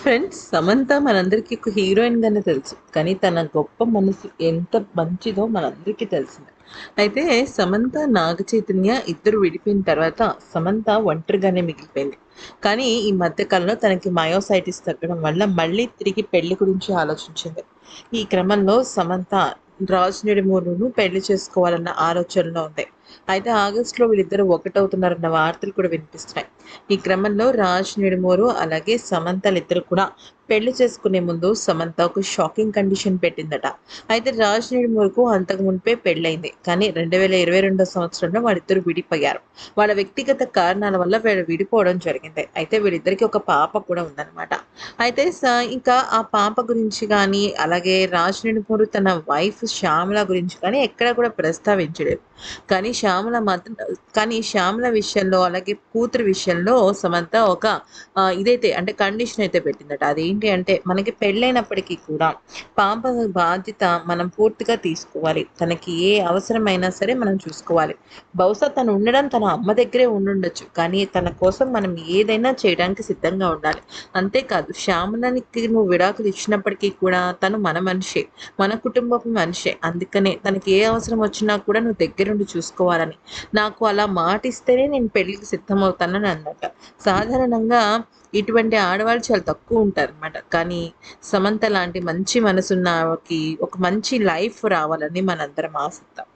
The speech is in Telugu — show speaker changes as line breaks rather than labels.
ఫ్రెండ్స్ సమంత మనందరికీ ఒక హీరోయిన్ గానే తెలుసు. కానీ తన గొప్ప మనసు ఎంత మంచిదో మనందరికీ తెలిసింది. అయితే సమంత నాగ చైతన్య ఇద్దరు విడిపోయిన తర్వాత సమంత ఒంటరిగానే మిగిలిపోయింది. కానీ ఈ మధ్య కాలంలో తనకి మయోసైటిస్ తగ్గడం వల్ల మళ్ళీ తిరిగి పెళ్ళి గురించి ఆలోచించింది. ఈ క్రమంలో సమంత రాజు మూడును పెళ్ళి చేసుకోవాలన్న ఆలోచనలో ఉంది. అయితే ఆగస్టులో వీళ్ళిద్దరు ఒకటవుతున్నారన్న వార్తలు కూడా వినిపిస్తున్నాయి. ఈ క్రమంలో రాజ్ నిడుమూరు అలాగే సమంతలు ఇద్దరు కూడా పెళ్ళి చేసుకునే ముందు సమంత ఒక షాకింగ్ కండిషన్ పెట్టిందట. అయితే రాజ్ నిడుమూరుకు అంతకు మునిపే పెళ్ళైంది కానీ రెండు వేల ఇరవై రెండో సంవత్సరంలో వాళ్ళిద్దరు విడిపోయారు. వాళ్ళ వ్యక్తిగత కారణాల వల్ల వీళ్ళు విడిపోవడం జరిగింది. అయితే వీళ్ళిద్దరికి ఒక పాప కూడా ఉందన్నమాట. అయితే ఇంకా ఆ పాప గురించి కానీ అలాగే రాజ్ నిడుమూరు తన వైఫ్ శ్యామల గురించి కానీ ఎక్కడ కూడా ప్రస్తావించలేదు. కానీ శ్యామల మాత్రం కానీ శ్యామల విషయంలో అలాగే కూతురు విషయంలో సమంత ఒక ఇదైతే అంటే కండిషన్ అయితే పెట్టిందట. అదేంటి అంటే మనకి పెళ్ళైనప్పటికీ కూడా పాప బాధ్యత మనం పూర్తిగా తీసుకోవాలి. తనకి ఏ అవసరమైనా సరే మనం చూసుకోవాలి. బహుశా తను ఉండడం తన అమ్మ దగ్గరే ఉండుండొచ్చు. కానీ తన కోసం మనం ఏదైనా చేయడానికి సిద్ధంగా ఉండాలి. అంతేకాదు శ్యామలానికి నువ్వు విడాకులు ఇచ్చినప్పటికీ కూడా తను మన మనిషే మన కుటుంబపు మనిషే. అందుకనే తనకి ఏ అవసరం వచ్చినా కూడా నువ్వు దగ్గరుండి చూసుకోవాలి. చూసుకోవాలని. నాకు అలా మాట ఇస్తేనే నేను పెళ్ళికి సిద్ధమవుతానని అన్నట సాధారణంగా ఇటువంటి ఆడవాళ్ళు చాలా తక్కువ ఉంటారు అనమాట కానీ సమంత లాంటి మంచి మనసున్నకి ఒక మంచి లైఫ్ రావాలని మనందరం ఆశిద్దాం.